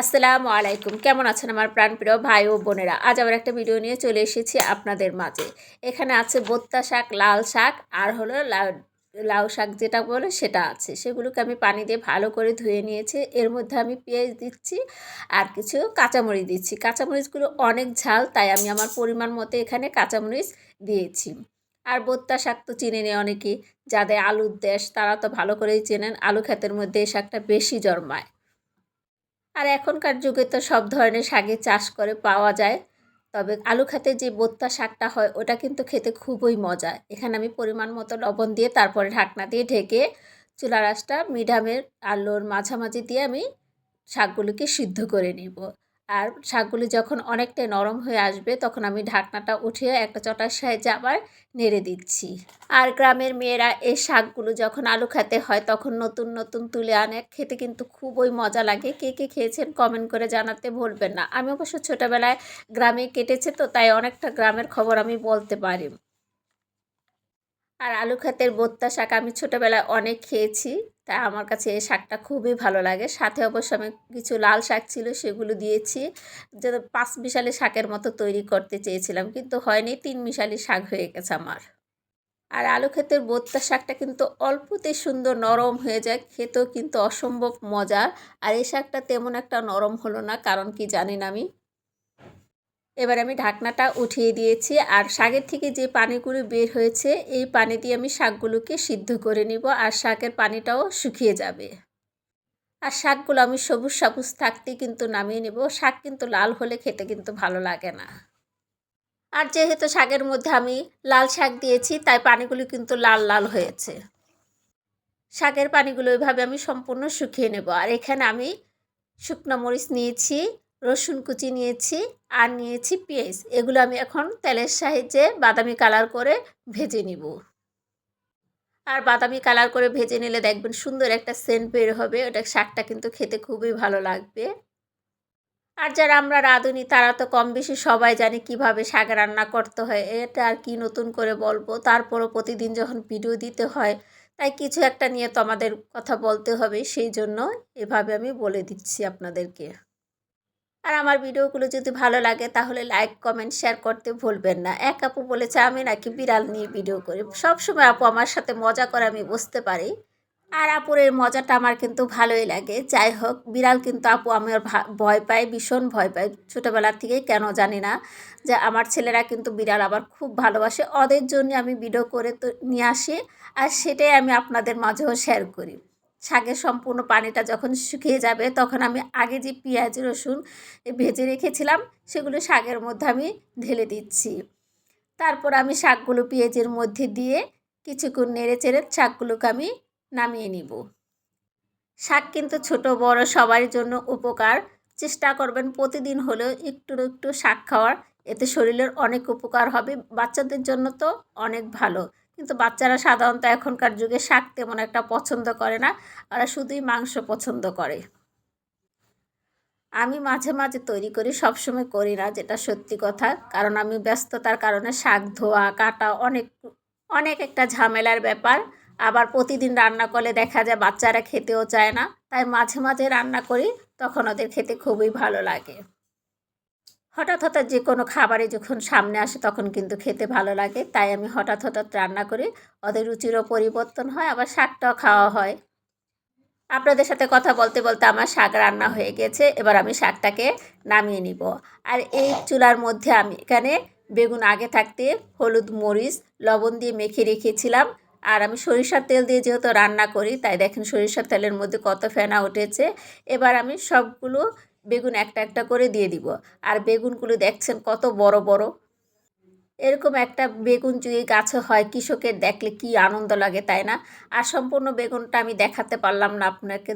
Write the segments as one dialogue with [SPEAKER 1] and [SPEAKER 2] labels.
[SPEAKER 1] আসসালামু আলাইকুম। কেমন আছেন আমার প্রাণপ্রিয় ভাই ও বোনেরা? আজ আবার একটা ভিডিও নিয়ে চলে এসেছি আপনাদের মাঝে। এখানে আছে বোত্তা শাক, লাল শাক, আর হলো লাউ লাউ শাক যেটা বলে সেটা আছে। সেগুলোকে আমি পানি দিয়ে ভালো করে ধুয়ে নিয়েছি। এর মধ্যে আমি পেঁয়াজ দিচ্ছি আর কিছু কাঁচামরিচ দিচ্ছি। কাঁচামরিচগুলো অনেক ঝাল, তাই আমি আমার পরিমাণ মতো এখানে কাঁচামরিচ দিয়েছি। আর বোত্তা শাক তো চিনে নেই অনেকে। যাদের আলুর দেশ, তারা তো ভালো করেই চেনেন। আলু ক্ষেতের মধ্যে এই শাকটা বেশি জন্মায়। আর এখনকার যুগে তো সব ধরনের শাকে চাষ করে পাওয়া যায়। তবে আলু খেতে যে বোত্তা শাকটা হয়, ওটা কিন্তু খেতে খুবই মজা। এখানে আমি পরিমাণ মতো লবণ দিয়ে তারপরে ঢাকনা দিয়ে ঢেকে চুলা রাসটা মিডামের আলুর মাঝামাঝি দিয়ে আমি শাকগুলোকে সিদ্ধ করে নিব। আর শাকগুলি যখন অনেকটাই নরম হয়ে আসবে, তখন আমি ঢাকনাটা উঠিয়ে একটা চটার সাহায্যে আবার নেড়ে দিচ্ছি। আর গ্রামের মেয়েরা এই শাকগুলো যখন আলু খেতে হয়, তখন নতুন নতুন তুলে আনে। খেতে কিন্তু খুবই মজা লাগে। কে কে খেয়েছেন কমেন্ট করে জানাতে ভুলবেন না। আমি অবশ্য ছোটোবেলায় গ্রামে কেটেছে তো, তাই অনেকটা গ্রামের খবর আমি বলতে পারি। আর আলু খাতের বোত্তা শাক আমি ছোটোবেলায় অনেক খেয়েছি। তাই আমার কাছে এই শাকটা খুবই ভালো লাগে। সাথে অবশ্য আমি কিছু লাল শাক ছিল সেগুলো দিয়েছি। যে পাঁচ মিশালি শাকের মতো তৈরি করতে চেয়েছিলাম, কিন্তু হয়নি। তিন মিশালি শাক হয়ে গেছে আমার। আর আলু ক্ষেতের বোত্তা শাকটা কিন্তু অল্পতে সুন্দর নরম হয়ে যায়। খেতেও কিন্তু অসম্ভব মজা আর এই শাকটা তেমন একটা নরম হলো না, কারণ কি জানি না আমি? এবার আমি ঢাকনাটা উঠিয়ে দিয়েছি আর শাকের থেকে যে পানিগুলো বের হয়েছে, এই পানি দিয়ে আমি শাকগুলোকে সিদ্ধ করে নিব আর শাকের পানিটাও শুকিয়ে যাবে। আর শাকগুলো আমি সবুজ সবুজ থাকতে কিন্তু নামিয়ে নেব, শাক কিন্তু লাল হলে খেতে কিন্তু ভালো লাগে না। আর যেহেতু শাকের মধ্যে আমি লাল শাক দিয়েছি, তাই পানিগুলো কিন্তু লাল লাল হয়েছে। শাকের পানিগুলো ওইভাবে আমি সম্পূর্ণ শুকিয়ে নেব। আর এখানে আমি শুকনো মরিচ নিয়েছি রসুন কুচি নিয়েছি আর নিয়েছি পেঁয়াজ। এগুলো আমি এখন তেলের সাহায্যে বাদামি কালার করে ভেজে নিব। আর বাদামি কালার করে ভেজে নিলে দেখবেন সুন্দর একটা সেন্ট বের হবে। ওটা শাকটা কিন্তু খেতে খুবই ভালো লাগবে। আর যারা আমরা রাঁধুনি, তারা তো কম বেশি সবাই জানে কীভাবে শাক রান্না করতে হয়। এটা আর কি নতুন করে বলব। তারপরও প্রতিদিন যখন ভিডিও দিতে হয়, তাই কিছু একটা নিয়ে তো আমাদের কথা বলতে হবে। সেই জন্য এভাবে আমি বলে দিচ্ছি আপনাদেরকে। আর আমার ভিডিওগুলো যদি ভালো লাগে, তাহলে লাইক কমেন্ট শেয়ার করতে ভুলবেন না। এক আপু বলেছে, আমি নাকি বিড়াল নিয়ে ভিডিও করি। সবসময় আপু আমার সাথে মজা করে আমি বুঝতে পারি। আর আপুর এই মজাটা আমার কিন্তু ভালোই লাগে। যাই হোক, বিড়াল কিন্তু আপু আমার ভয় পাই, ভীষণ ভয় পায় ছোটোবেলা থেকেই কেন জানি না যে আমার ছেলেরা কিন্তু বিড়াল আবার খুব ভালোবাসে। ওদের জন্য আমি ভিডিও করে তো নিয়ে আসি। আর সেটাই আমি আপনাদের মাঝেও শেয়ার করি। শাকের সম্পূর্ণ পানিটা যখন শুকিয়ে যাবে, তখন আমি আগে যে পেঁয়াজ, রসুন ভেজে রেখেছিলাম, সেগুলো শাকের মধ্যে আমি ঢেলে দিচ্ছি। তারপর আমি শাকগুলো পেঁয়াজের মধ্যে দিয়ে কিছুক্ষণ নেড়ে চেড়ে শাকগুলোকে আমি নামিয়ে নিব। শাক কিন্তু ছোট, বড় সবার জন্য উপকার। চেষ্টা করবেন প্রতিদিন হলেও একটু একটু শাক খাওয়ার। এতে শরীরের অনেক উপকার হবে, বাচ্চাদের জন্য তো অনেক ভালো। কিন্তু বাচ্চারা সাধারণত এখনকার যুগে শাক তেমন একটা পছন্দ করে না, ওরা শুধুই মাংস পছন্দ করে। আমি মাঝে মাঝে তৈরি করি, সবসময় করি না, যেটা সত্যি কথা। কারণ আমি ব্যস্ততার কারণে শাক ধোয়া, কাটা অনেক অনেক একটা ঝামেলার ব্যাপার। আবার প্রতিদিন রান্না করলে দেখা যায় বাচ্চারা খেতেও চায় না, তাই মাঝে মাঝে রান্না করি, তখন ওদের খেতে খুবই ভালো লাগে। হঠাৎ হঠাৎ যে কোনো খাবারে যখন সামনে আসে তখন কিন্তু খেতে ভালো লাগে। তাই আমি হঠাৎ হঠাৎ রান্না করি। ওদের রুচিরও পরিবর্তন হয়, আবার শাকটাও খাওয়া হয়। আপনাদের সাথে কথা বলতে বলতে আমার শাক রান্না হয়ে গেছে। এবার আমি শাকটাকে নামিয়ে নিব। আর এই চুলার মধ্যে আমি এখানে বেগুন আগে থাকতে হলুদ মরিচ লবণ দিয়ে মেখে রেখেছিলাম। আর আমি সরিষার তেল দিয়ে যেহেতু রান্না করি, তাই দেখেন সরিষার তেলের মধ্যে কত ফেনা উঠেছে। এবার আমি সবগুলো বেগুন একটা একটা করে দিয়ে দিব। আর বেগুনগুলো দেখছেন কত বড় বড়। এরকম একটা বেগুন যদি গাছে হয়, কৃষকের দেখলে কি আনন্দ লাগে, তাই না? আর সম্পূর্ণ বেগুনটা আমি দেখাতে পারলাম না আপনাকে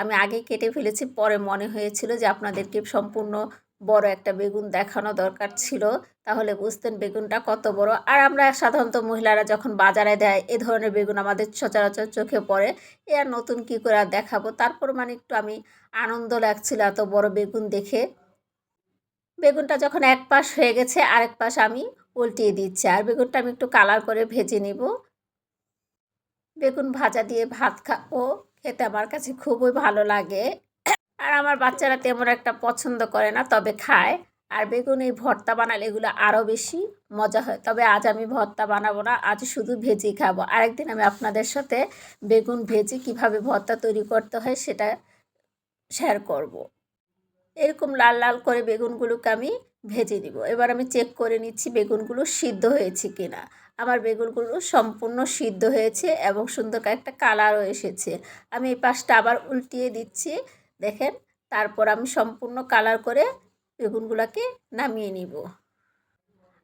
[SPEAKER 1] আমি আগে কেটে ফেলেছি, পরে মনে হয়েছিল যে আপনাদেরকে সম্পূর্ণ বড় একটা বেগুন দেখানো দরকার ছিল। তাহলে বুঝতেন বেগুনটা কত বড়। আর আমরা সাধারণত মহিলারা যখন বাজারে দেয়, এ ধরনের বেগুন আমাদের সচরাচর চোখে পড়ে। এ আর নতুন কী করে আর দেখাবো? তারপর মানে একটু আমি আনন্দ লাগছিল এত বড় বেগুন দেখে। বেগুনটা যখন এক পাশ হয়ে গেছে, আরেক পাশ আমি উল্টিয়ে দিচ্ছি। আর বেগুনটা আমি একটু কালার করে ভেজে নিব। বেগুন ভাজা দিয়ে ভাত খা ও খেতে আমার কাছে খুবই ভালো লাগে। আর আমার বাচ্চারা তেমন একটা পছন্দ করে না, তবে খায়। আর বেগুন এই ভর্তা বানালে এগুলো আরও বেশি মজা হয়। তবে আজ আমি ভর্তা বানাবো না, আজ শুধু ভেজি খাব। আরেকদিন আমি আপনাদের সাথে বেগুন ভেজে কীভাবে ভর্তা তৈরি করতে হয় সেটা শেয়ার করব। এরকম লাল লাল করে বেগুনগুলোকে আমি ভেজে নিব। এবার আমি চেক করে নিচ্ছি বেগুনগুলো সিদ্ধ হয়েছে কিনা। আমার বেগুনগুলো সম্পূর্ণ সিদ্ধ হয়েছে এবং সুন্দর একটা কালারও এসেছে। আমি এই পাশটা আবার উল্টিয়ে দিচ্ছি। দেখেন, তারপর আমি সম্পূর্ণ কালার করে বেগুনগুলোকে নামিয়ে নিব।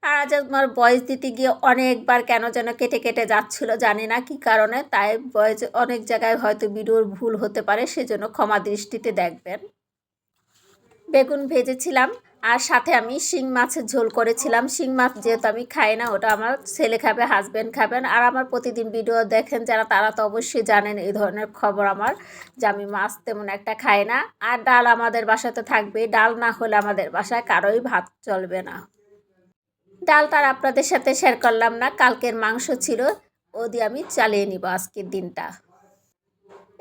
[SPEAKER 1] আর আজ আমার বয়স দিতে গিয়ে অনেকবার কেন যেন কেটে কেটে যাচ্ছিল, জানি না কি কারণে, তাই বয়স অনেক জায়গায় হয়তো ভিডিওর ভুল হতে পারে, সেজন্য ক্ষমা দৃষ্টিতে দেখবেন। বেগুন ভেজেছিলাম আর সাথে আমি শিং মাছের ঝোল করেছিলাম। শিং মাছ যেহেতু আমি খাই না, ওটা আমার ছেলে খাবে হাজব্যান্ড খাবেন। আর আমার প্রতিদিন ভিডিও দেখেন যারা, তারা তো অবশ্যই জানেন এই ধরনের খবর আমার যে আমি মাছ তেমন একটা খাই না। আর ডাল আমাদের বাসাতে থাকবে ডাল না হলে আমাদের বাসায় কারোই ভাত চলবে না। ডালটা আর আপনাদের সাথে শেয়ার করলাম না, কালকের মাংস ছিল, ও দিয়ে আমি চালিয়ে নিব আজকের দিনটা।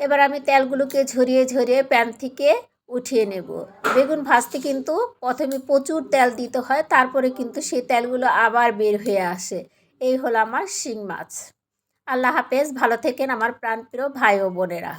[SPEAKER 1] এবার আমি তেলগুলোকে ঝরিয়ে ঝরিয়ে প্যান থেকে উঠিয়ে নেব। বেগুন ভাজতে কিন্তু প্রথমে প্রচুর তেল দিতে হয়, তারপরে কিন্তু সেই তেলগুলো আবার বের হয়ে আসে। এই হলো আমার শিং মাছ। আল্লাহ হাফেজ, ভালো থেকেন আমার প্রাণপ্রিয় ভাই ও বোনেরা।